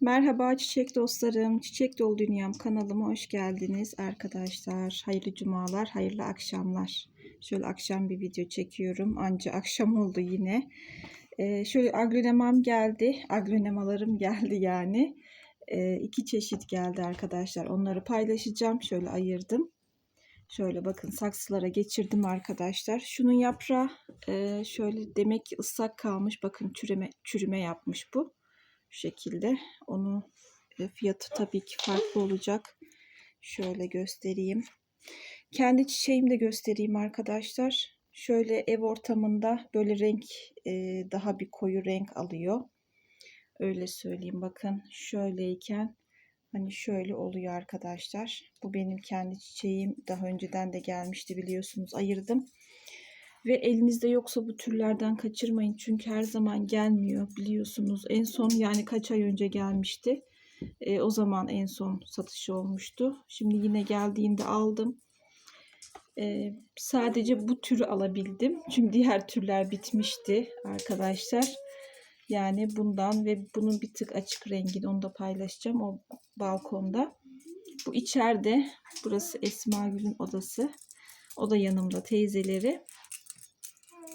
Merhaba çiçek dostlarım. Çiçek Dolu Dünyam kanalıma hoş geldiniz arkadaşlar. Hayırlı cumalar, hayırlı akşamlar. Şöyle akşam bir video çekiyorum. Anca akşam oldu yine. Ee, şöyle aglonemam geldi. Aglonemalarım geldi yani. Ee, iki çeşit geldi arkadaşlar. Onları paylaşacağım. Şöyle ayırdım. Şöyle bakın saksılara geçirdim arkadaşlar. Şunun yaprağı e, şöyle demek ki ıslak kalmış. Bakın çürüme, çürüme yapmış bu şu şekilde. Onu e, fiyatı tabii ki farklı olacak. Şöyle göstereyim. Kendi çiçeğimi de göstereyim arkadaşlar. Şöyle ev ortamında böyle renk e, daha bir koyu renk alıyor. Öyle söyleyeyim bakın şöyleyken hani şöyle oluyor arkadaşlar. Bu benim kendi çiçeğim. Daha önceden de gelmişti biliyorsunuz ayırdım. Ve elinizde yoksa bu türlerden kaçırmayın. Çünkü her zaman gelmiyor biliyorsunuz. En son yani kaç ay önce gelmişti. E, o zaman en son satışı olmuştu. Şimdi yine geldiğinde aldım. E, sadece bu türü alabildim. Çünkü diğer türler bitmişti arkadaşlar. Yani bundan ve bunun bir tık açık rengini onu da paylaşacağım o balkonda. Bu içeride. Burası Esma Gül'ün odası. O da yanımda teyzeleri.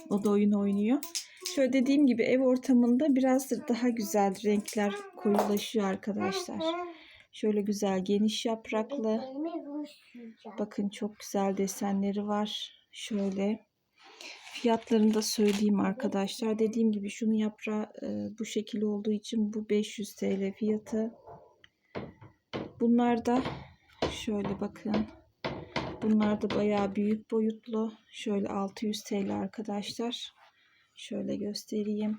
O da oyun oynuyor. Şöyle dediğim gibi ev ortamında biraz daha güzel renkler koyulaşıyor arkadaşlar. Şöyle güzel geniş yapraklı. Bakın çok güzel desenleri var. Şöyle fiyatlarını da söyleyeyim arkadaşlar. Dediğim gibi şunun yaprağı e, bu şekil olduğu için bu 500 TL fiyatı. Bunlar da şöyle bakın. Bunlar da bayağı büyük boyutlu. Şöyle 600 TL arkadaşlar. Şöyle göstereyim.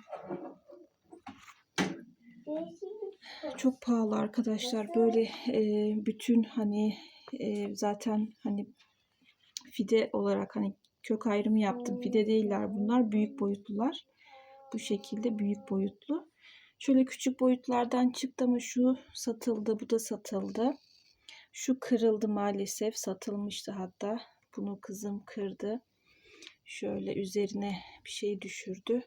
Çok pahalı arkadaşlar. Böyle e, bütün hani e, zaten hani fide olarak hani kök ayrımı yaptım. Fide değiller bunlar. Büyük boyutlular. Bu şekilde büyük boyutlu. Şöyle küçük boyutlardan çıktı ama şu satıldı. Bu da satıldı. Şu kırıldı maalesef. Satılmıştı hatta. Bunu kızım kırdı. Şöyle üzerine bir şey düşürdü.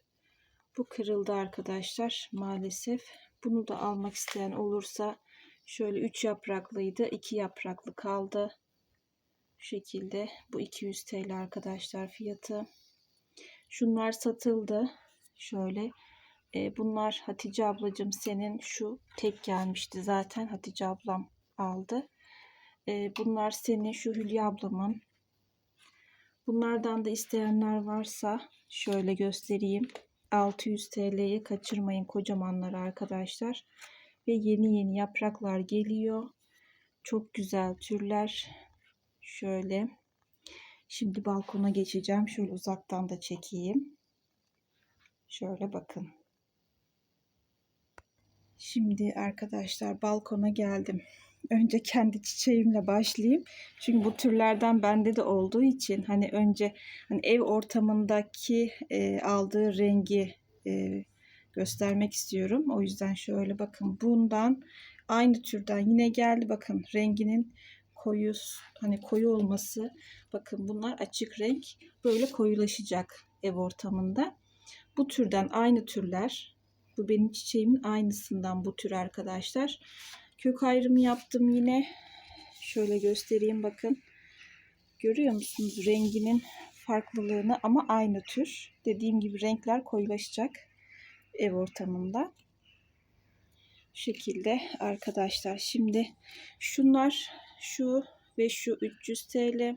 Bu kırıldı arkadaşlar maalesef. Bunu da almak isteyen olursa şöyle 3 yapraklıydı. 2 yapraklı kaldı. Bu şekilde. Bu 200 TL arkadaşlar fiyatı. Şunlar satıldı. Şöyle. E, bunlar Hatice ablacığım senin şu tek gelmişti zaten. Hatice ablam aldı. E, bunlar senin şu Hülya ablamın. Bunlardan da isteyenler varsa şöyle göstereyim. 600 TL'ye kaçırmayın kocamanlar arkadaşlar. Ve yeni yeni yapraklar geliyor. Çok güzel türler. Şöyle. Şimdi balkona geçeceğim. Şöyle uzaktan da çekeyim. Şöyle bakın. Şimdi arkadaşlar balkona geldim. Önce kendi çiçeğimle başlayayım. Çünkü bu türlerden bende de olduğu için hani önce hani ev ortamındaki e, aldığı rengi e, göstermek istiyorum. O yüzden şöyle bakın bundan aynı türden yine geldi. Bakın renginin koyu hani koyu olması. Bakın bunlar açık renk. Böyle koyulaşacak ev ortamında. Bu türden aynı türler. Bu benim çiçeğimin aynısından bu tür arkadaşlar. Kök ayrımı yaptım yine. Şöyle göstereyim bakın. Görüyor musunuz renginin farklılığını ama aynı tür. Dediğim gibi renkler koyulaşacak ev ortamında. Şu şekilde arkadaşlar. Şimdi şunlar şu ve şu 300 TL.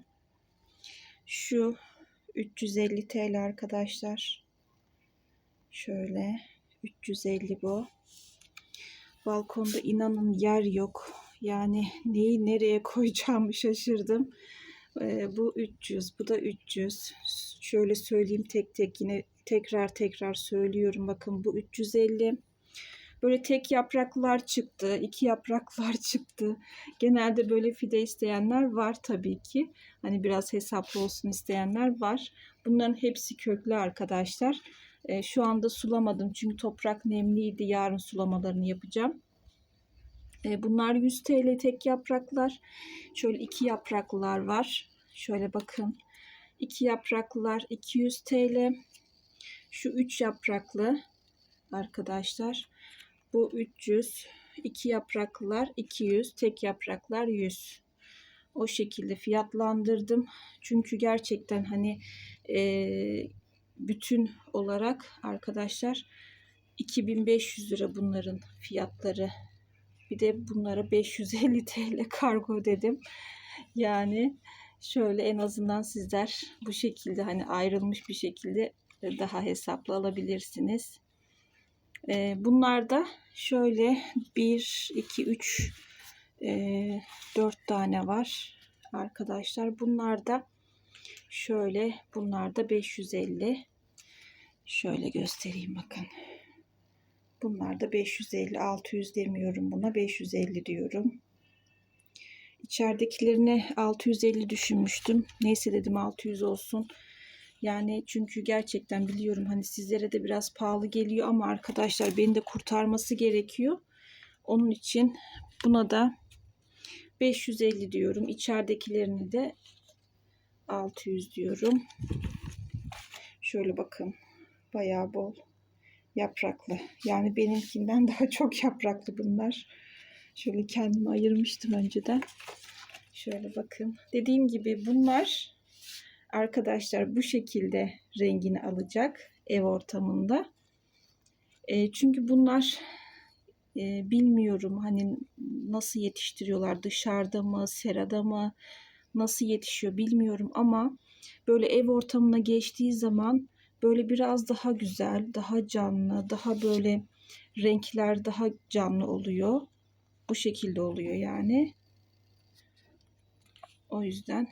Şu 350 TL arkadaşlar. Şöyle 350 bu. Balkonda inanın yer yok. Yani neyi nereye koyacağımı şaşırdım. Ee, bu 300, bu da 300. Şöyle söyleyeyim tek tek yine tekrar tekrar söylüyorum. Bakın bu 350. Böyle tek yapraklar çıktı, iki yapraklar çıktı. Genelde böyle fide isteyenler var tabii ki. Hani biraz hesaplı olsun isteyenler var. Bunların hepsi köklü arkadaşlar. E, şu anda sulamadım çünkü toprak nemliydi. Yarın sulamalarını yapacağım. E, bunlar 100 TL tek yapraklar. Şöyle iki yapraklılar var. Şöyle bakın. İki yapraklılar 200 TL. Şu üç yapraklı arkadaşlar. Bu 300. iki yapraklılar 200, tek yapraklar 100. O şekilde fiyatlandırdım. Çünkü gerçekten hani e, bütün olarak arkadaşlar 2500 lira bunların fiyatları. Bir de bunlara 550 TL kargo dedim. Yani şöyle en azından sizler bu şekilde hani ayrılmış bir şekilde daha hesaplı alabilirsiniz. Ee, bunlar da şöyle 1, 2, 3, 4 tane var arkadaşlar. Bunlar da şöyle bunlar da 550. Şöyle göstereyim bakın. Bunlar da 550, 600 demiyorum buna 550 diyorum. İçeridekilerine 650 düşünmüştüm. Neyse dedim 600 olsun. Yani çünkü gerçekten biliyorum hani sizlere de biraz pahalı geliyor ama arkadaşlar beni de kurtarması gerekiyor. Onun için buna da 550 diyorum. İçeridekilerini de 600 diyorum. Şöyle bakın. Bayağı bol yapraklı. Yani benimkinden daha çok yapraklı bunlar. Şöyle kendime ayırmıştım önceden. Şöyle bakın. Dediğim gibi bunlar arkadaşlar bu şekilde rengini alacak ev ortamında. E, çünkü bunlar e, bilmiyorum hani nasıl yetiştiriyorlar dışarıda mı serada mı nasıl yetişiyor bilmiyorum ama böyle ev ortamına geçtiği zaman böyle biraz daha güzel, daha canlı, daha böyle renkler daha canlı oluyor. Bu şekilde oluyor yani. O yüzden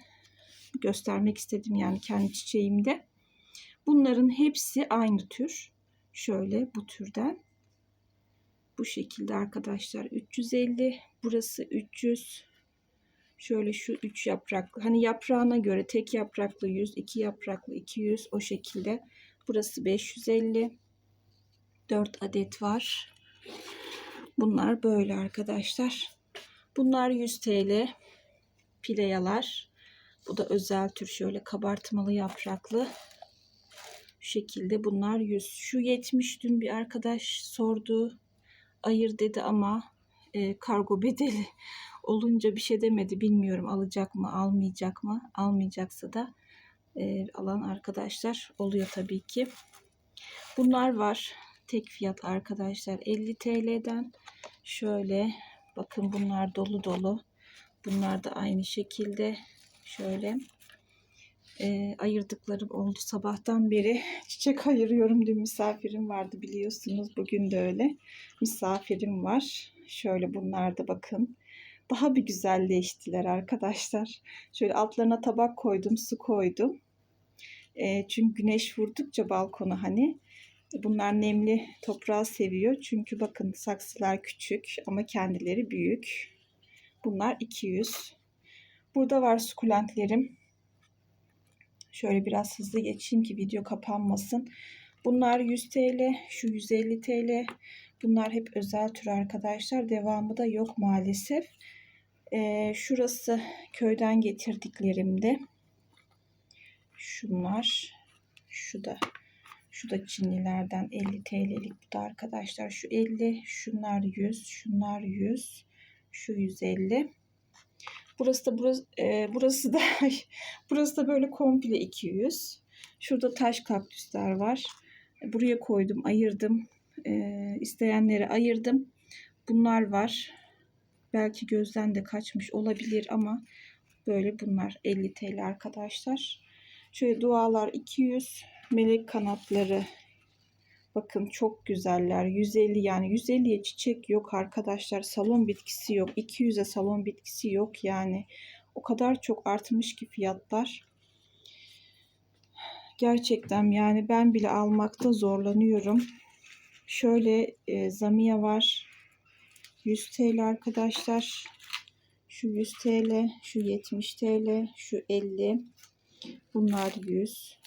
göstermek istedim yani kendi çiçeğimde. Bunların hepsi aynı tür. Şöyle bu türden. Bu şekilde arkadaşlar 350. Burası 300. Şöyle şu 3 yapraklı. Hani yaprağına göre tek yapraklı 100, 2 yapraklı 200 o şekilde. Burası 550. 4 adet var. Bunlar böyle arkadaşlar. Bunlar 100 TL. Pileyalar. Bu da özel tür şöyle kabartmalı yapraklı. Şu şekilde bunlar 100. Şu 70 dün bir arkadaş sordu. Ayır dedi ama e, kargo bedeli olunca bir şey demedi. Bilmiyorum alacak mı almayacak mı. Almayacaksa da e, alan arkadaşlar oluyor tabii ki. Bunlar var. Tek fiyat arkadaşlar 50 TL'den. Şöyle bakın bunlar dolu dolu. Bunlar da aynı şekilde şöyle e, ayırdıklarım oldu sabahtan beri. Çiçek ayırıyorum. Dün misafirim vardı biliyorsunuz. Bugün de öyle. Misafirim var. Şöyle bunlar da bakın. Daha bir güzelleştiler arkadaşlar. Şöyle altlarına tabak koydum, su koydum. E, çünkü güneş vurdukça balkona hani bunlar nemli toprağı seviyor. Çünkü bakın saksılar küçük ama kendileri büyük. Bunlar 200. Burada var sukulentlerim. Şöyle biraz hızlı geçeyim ki video kapanmasın. Bunlar 100 TL, şu 150 TL. Bunlar hep özel tür arkadaşlar. Devamı da yok maalesef. Ee, şurası köyden getirdiklerimde. Şunlar. Şu da şu da Çinlilerden 50 TL'lik bu da arkadaşlar. Şu 50, şunlar 100, şunlar 100, şu 150. Burası da burası, e, burası da burası da böyle komple 200. Şurada taş kaktüsler var. Buraya koydum, ayırdım. E, isteyenlere ayırdım. Bunlar var. Belki gözden de kaçmış olabilir ama böyle bunlar 50 TL arkadaşlar. Şöyle dualar 200. Melek kanatları Bakın çok güzeller. 150 yani 150'ye çiçek yok arkadaşlar. Salon bitkisi yok. 200'e salon bitkisi yok yani. O kadar çok artmış ki fiyatlar. Gerçekten yani ben bile almakta zorlanıyorum. Şöyle e, Zamiya var. 100 TL arkadaşlar. Şu 100 TL, şu 70 TL, şu 50. Bunlar 100.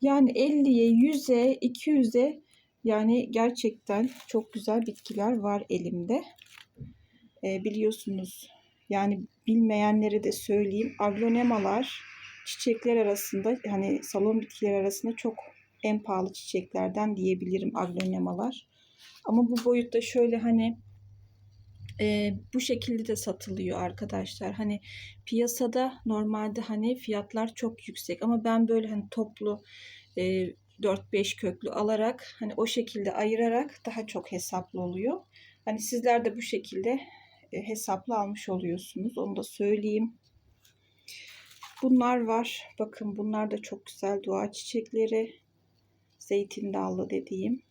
Yani 50'ye, 100'e, 200'e yani gerçekten çok güzel bitkiler var elimde. E, biliyorsunuz yani bilmeyenlere de söyleyeyim. Aglonemalar çiçekler arasında hani salon bitkiler arasında çok en pahalı çiçeklerden diyebilirim aglonemalar. Ama bu boyutta şöyle hani e, bu şekilde de satılıyor arkadaşlar. Hani piyasada normalde hani fiyatlar çok yüksek ama ben böyle hani toplu e, 4-5 köklü alarak hani o şekilde ayırarak daha çok hesaplı oluyor. Hani sizler de bu şekilde e, hesaplı almış oluyorsunuz. Onu da söyleyeyim. Bunlar var. Bakın bunlar da çok güzel dua çiçekleri. Zeytin dallı dediğim.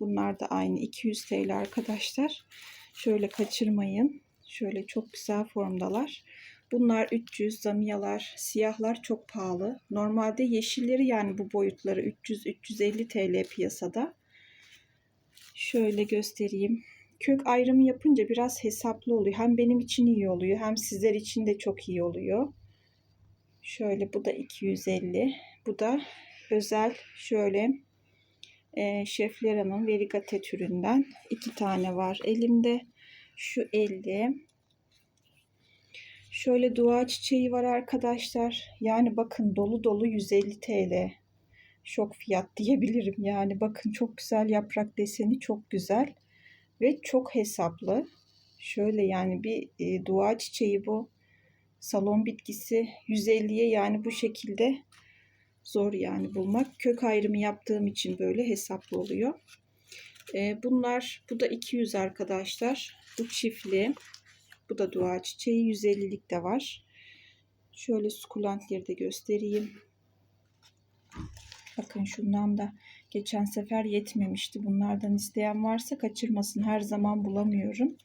Bunlar da aynı 200 TL arkadaşlar. Şöyle kaçırmayın. Şöyle çok güzel formdalar. Bunlar 300 zamiyalar, siyahlar çok pahalı. Normalde yeşilleri yani bu boyutları 300-350 TL piyasada. Şöyle göstereyim. Kök ayrımı yapınca biraz hesaplı oluyor. Hem benim için iyi oluyor hem sizler için de çok iyi oluyor. Şöyle bu da 250. Bu da özel şöyle e, Şeflera'nın Verigate türünden iki tane var elimde. Şu 50. Şöyle dua çiçeği var arkadaşlar. Yani bakın dolu dolu 150 TL. Şok fiyat diyebilirim. Yani bakın çok güzel yaprak deseni çok güzel. Ve çok hesaplı. Şöyle yani bir e, dua çiçeği bu. Salon bitkisi 150'ye yani bu şekilde zor yani bulmak. Kök ayrımı yaptığım için böyle hesaplı oluyor. E, bunlar bu da 200 arkadaşlar. Bu çiftli. Bu da dua çiçeği 150'lik de var. Şöyle sukulentleri de göstereyim. Bakın şundan da geçen sefer yetmemişti. Bunlardan isteyen varsa kaçırmasın. Her zaman bulamıyorum.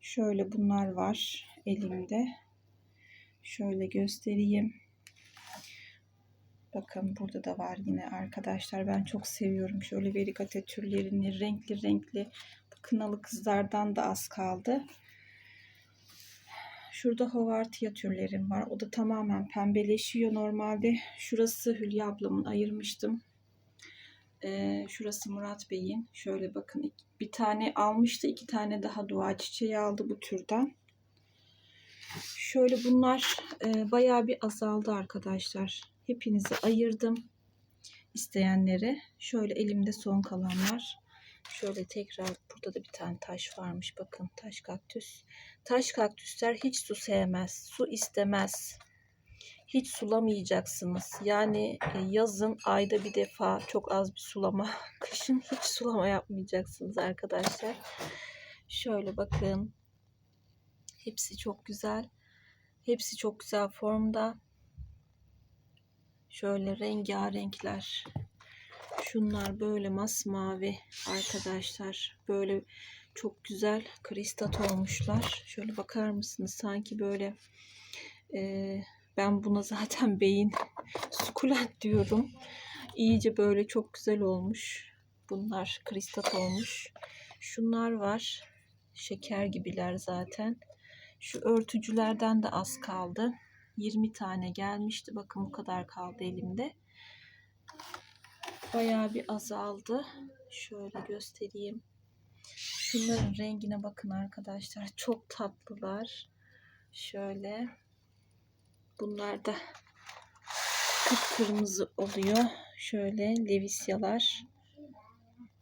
Şöyle bunlar var elimde. Şöyle göstereyim. Bakın burada da var yine arkadaşlar. Ben çok seviyorum. Şöyle verigate türlerini renkli renkli. Kınalı kızlardan da az kaldı. Şurada hovartiya türlerim var. O da tamamen pembeleşiyor normalde. Şurası Hülya ablamın ayırmıştım. Ee, şurası Murat Bey'in. Şöyle bakın bir tane almıştı. iki tane daha dua çiçeği aldı bu türden. Şöyle bunlar e, bayağı bir azaldı arkadaşlar. Hepinizi ayırdım isteyenlere. Şöyle elimde son kalanlar. Şöyle tekrar burada da bir tane taş varmış. Bakın taş kaktüs. Taş kaktüsler hiç su sevmez. Su istemez. Hiç sulamayacaksınız. Yani e, yazın ayda bir defa çok az bir sulama. Kışın hiç sulama yapmayacaksınız arkadaşlar. Şöyle bakın. Hepsi çok güzel. Hepsi çok güzel formda. Şöyle rengarenkler. Şunlar böyle masmavi arkadaşlar. Böyle çok güzel kristat olmuşlar. Şöyle bakar mısınız? Sanki böyle e, ben buna zaten beyin sukulent diyorum. İyice böyle çok güzel olmuş. Bunlar kristat olmuş. Şunlar var. Şeker gibiler zaten. Şu örtücülerden de az kaldı. 20 tane gelmişti. Bakın bu kadar kaldı elimde. Bayağı bir azaldı. Şöyle göstereyim. Şunların rengine bakın arkadaşlar. Çok tatlılar. Şöyle. Bunlar da kıpkırmızı oluyor. Şöyle levisyalar.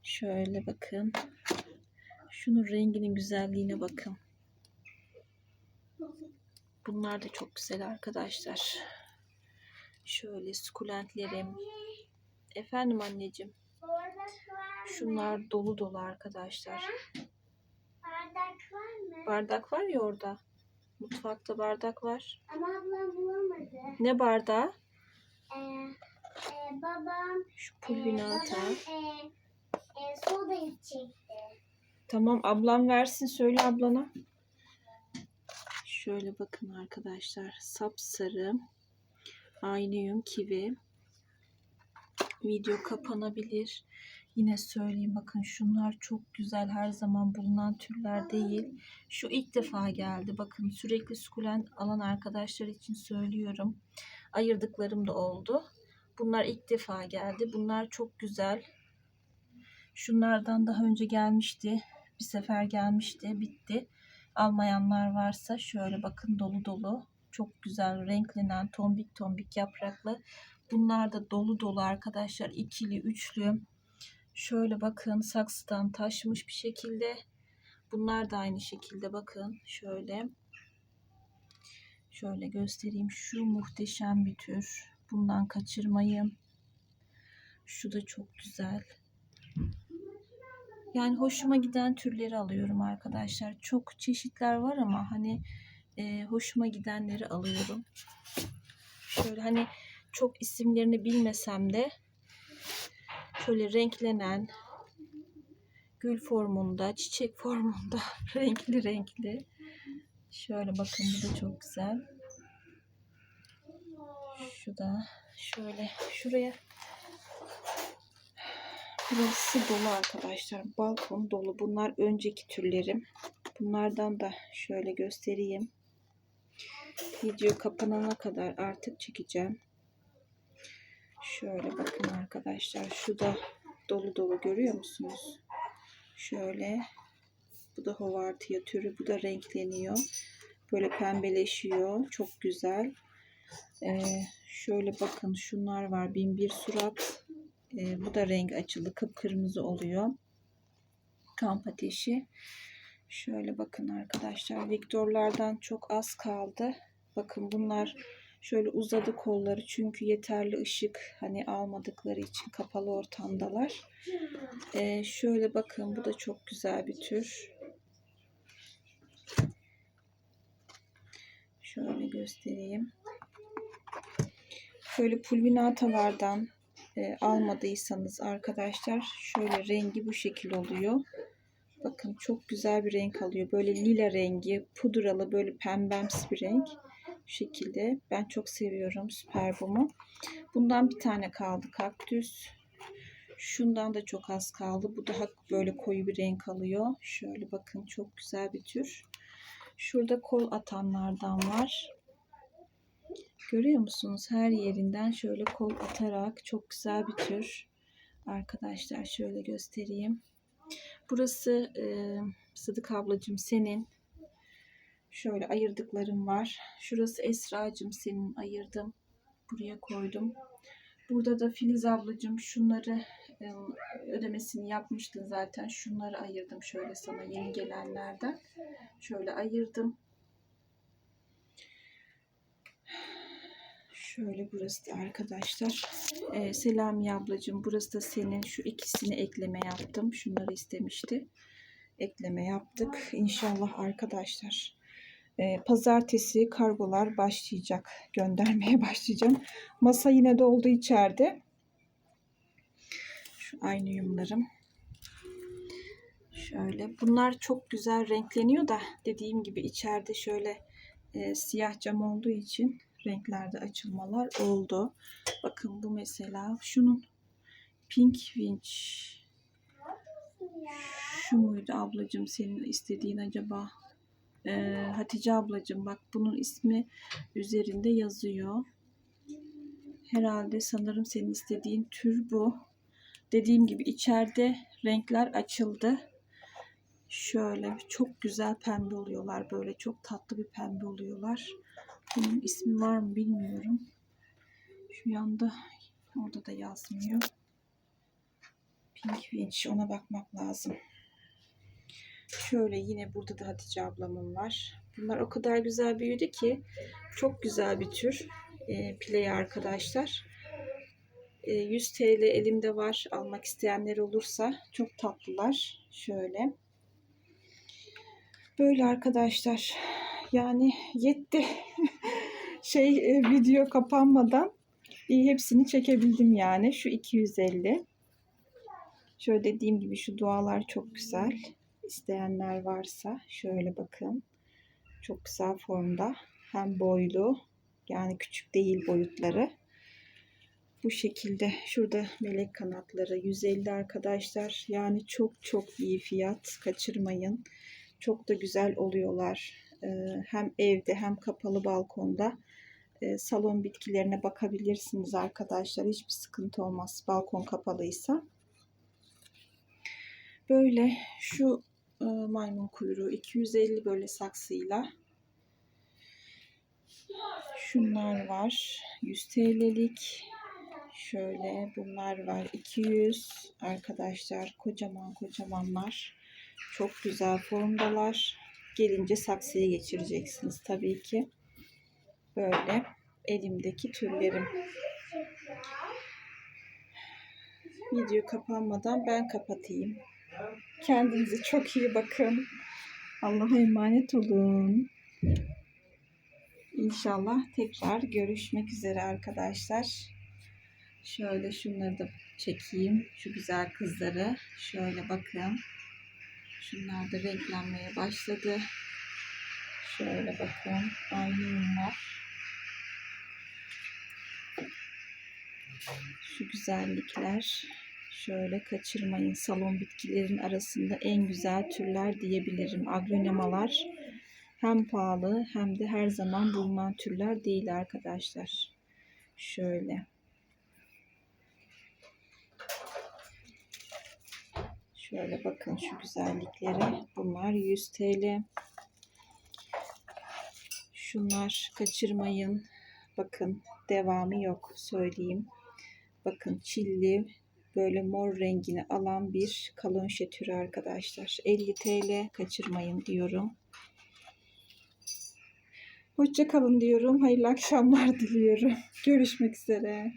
Şöyle bakın. Şunun renginin güzelliğine bakın. Bunlar da çok güzel arkadaşlar. Şöyle sukulentlerim. Efendim anneciğim. Şunlar dolu dolu arkadaşlar. Bardak var mı? Bardak var ya orada. Mutfakta bardak var. Ama ablam bulamadı. Ne bardağı? Ee, e, babam Şu e, pulvinata. babam, e, e, soda içecekti. Tamam ablam versin söyle ablana. Şöyle bakın arkadaşlar. Sapsarı. Aynıyum kivi. Video kapanabilir. Yine söyleyeyim bakın şunlar çok güzel her zaman bulunan türler değil. Şu ilk defa geldi. Bakın sürekli sukulent alan arkadaşlar için söylüyorum. Ayırdıklarım da oldu. Bunlar ilk defa geldi. Bunlar çok güzel. Şunlardan daha önce gelmişti. Bir sefer gelmişti. Bitti. Almayanlar varsa şöyle bakın dolu dolu. Çok güzel renklenen tombik tombik yapraklı. Bunlar da dolu dolu arkadaşlar. ikili, üçlü. Şöyle bakın saksıdan taşmış bir şekilde. Bunlar da aynı şekilde bakın şöyle. Şöyle göstereyim. Şu muhteşem bir tür. Bundan kaçırmayın. Şu da çok güzel. Yani hoşuma giden türleri alıyorum arkadaşlar. Çok çeşitler var ama hani e, hoşuma gidenleri alıyorum. Şöyle hani çok isimlerini bilmesem de şöyle renklenen gül formunda, çiçek formunda renkli renkli. Şöyle bakın bu da çok güzel. Şu da şöyle şuraya Burası dolu arkadaşlar. Balkon dolu. Bunlar önceki türlerim. Bunlardan da şöyle göstereyim. Video kapanana kadar artık çekeceğim. Şöyle bakın arkadaşlar. Şu da dolu dolu görüyor musunuz? Şöyle. Bu da hovartiya türü. Bu da renkleniyor. Böyle pembeleşiyor. Çok güzel. Ee, şöyle bakın şunlar var. Bin bir surat. Ee, bu da renk açıldı. Kıpkırmızı oluyor. Kamp ateşi. Şöyle bakın arkadaşlar. Viktorlardan çok az kaldı. Bakın bunlar şöyle uzadı kolları çünkü yeterli ışık hani almadıkları için kapalı ortamdalar. Ee, şöyle bakın bu da çok güzel bir tür. Şöyle göstereyim. Şöyle pulvinatalardan e, almadıysanız arkadaşlar şöyle rengi bu şekil oluyor. Bakın çok güzel bir renk alıyor. Böyle lila rengi, pudralı böyle pembemsi bir renk. Bu şekilde. Ben çok seviyorum süperbumu. Bundan bir tane kaldı kaktüs. Şundan da çok az kaldı. Bu daha böyle koyu bir renk alıyor. Şöyle bakın çok güzel bir tür. Şurada kol atanlardan var. Görüyor musunuz? Her yerinden şöyle kol atarak çok güzel bir tür. Arkadaşlar şöyle göstereyim. Burası e, Sıdık ablacığım senin. Şöyle ayırdıklarım var. Şurası Esra'cığım senin ayırdım. Buraya koydum. Burada da Filiz ablacığım şunları e, ödemesini yapmıştın zaten. Şunları ayırdım şöyle sana yeni gelenlerden. Şöyle ayırdım. Şöyle burası da arkadaşlar. Ee, Selami ablacığım burası da senin. Şu ikisini ekleme yaptım. Şunları istemişti. Ekleme yaptık. İnşallah arkadaşlar. Ee, pazartesi kargolar başlayacak. Göndermeye başlayacağım. Masa yine doldu içeride. Şu aynı yumlarım. Şöyle. Bunlar çok güzel renkleniyor da dediğim gibi içeride şöyle e, siyah cam olduğu için renklerde açılmalar oldu. Bakın bu mesela şunun Pink Winch şu muydu ablacığım senin istediğin acaba? Ee, Hatice ablacığım bak bunun ismi üzerinde yazıyor. Herhalde sanırım senin istediğin tür bu. Dediğim gibi içeride renkler açıldı. Şöyle çok güzel pembe oluyorlar. Böyle çok tatlı bir pembe oluyorlar. Bunun ismi var mı bilmiyorum. Şu yanda orada da yazmıyor. Pink Winch ona bakmak lazım. Şöyle yine burada da Hatice ablamın var. Bunlar o kadar güzel büyüdü ki çok güzel bir tür e, play arkadaşlar. E, 100 TL elimde var. Almak isteyenler olursa çok tatlılar. Şöyle. Böyle arkadaşlar. Yani yetti. şey e, video kapanmadan iyi hepsini çekebildim yani. Şu 250. Şöyle dediğim gibi şu dualar çok güzel. İsteyenler varsa şöyle bakın. Çok güzel formda. Hem boylu yani küçük değil boyutları. Bu şekilde. Şurada melek kanatları 150 arkadaşlar. Yani çok çok iyi fiyat. Kaçırmayın. Çok da güzel oluyorlar. Ee, hem evde hem kapalı balkonda e, salon bitkilerine bakabilirsiniz arkadaşlar. Hiçbir sıkıntı olmaz balkon kapalıysa. Böyle şu e, maymun kuyruğu 250 böyle saksıyla. Şunlar var 100 TL'lik. Şöyle bunlar var 200 arkadaşlar kocaman kocamanlar. Çok güzel formdalar. Gelince saksıya geçireceksiniz tabii ki. Böyle elimdeki türlerim. Video kapanmadan ben kapatayım. Kendinize çok iyi bakın. Allah'a emanet olun. İnşallah tekrar görüşmek üzere arkadaşlar. Şöyle şunları da çekeyim. Şu güzel kızları. Şöyle bakın. Şunlar da renklenmeye başladı. Şöyle bakın. Aynı ürünler. Şu güzellikler. Şöyle kaçırmayın. Salon bitkilerin arasında en güzel türler diyebilirim. Agronemalar hem pahalı hem de her zaman bulunan türler değil arkadaşlar. Şöyle. Şöyle bakın şu güzelliklere. Bunlar 100 TL. Şunlar kaçırmayın. Bakın devamı yok söyleyeyim. Bakın çilli böyle mor rengini alan bir kalonşe türü arkadaşlar. 50 TL kaçırmayın diyorum. Hoşça kalın diyorum. Hayırlı akşamlar diliyorum. Görüşmek üzere.